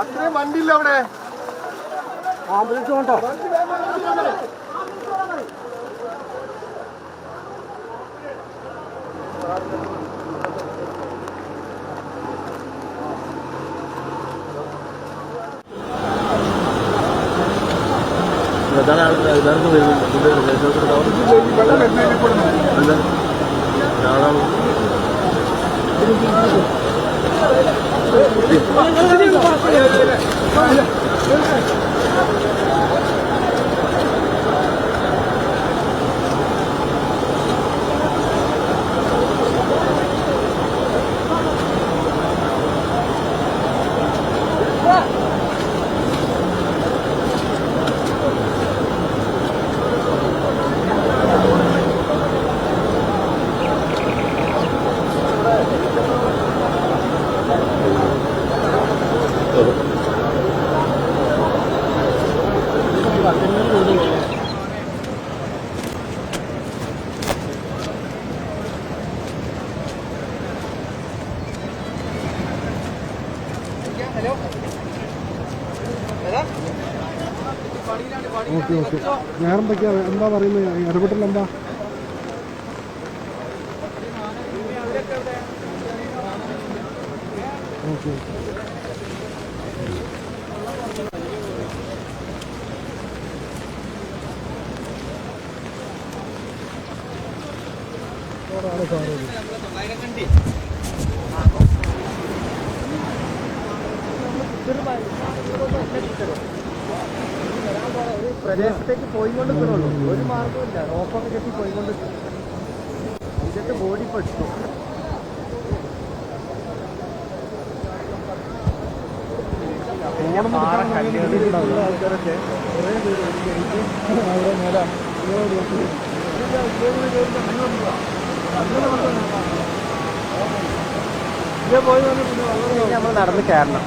അത്രയും വണ്ടിയില്ല അവിടെ ആംബുലൻസ് കൊണ്ടോ വെള്ളം വരുന്നതിൽ കൂടെ ഓക്കെ ഓക്കെ. വേറെ എന്തൊക്കെയാ എന്താ പറയുന്നത് ഇടപെട്ടില്ല എന്താ? ഓക്കെ. പ്രദേശത്തേക്ക് പോയിക്കൊണ്ട് നിൽക്കണുള്ളൂ ഒരു മാർഗമില്ല റോപ്പൊക്കെ കെട്ടി പോയിക്കൊണ്ട് ഇതിന്റെ ബോഡി പെട്ടു ആൾക്കാരൊക്കെ നമ്മൾ നടന്ന് കയറണം.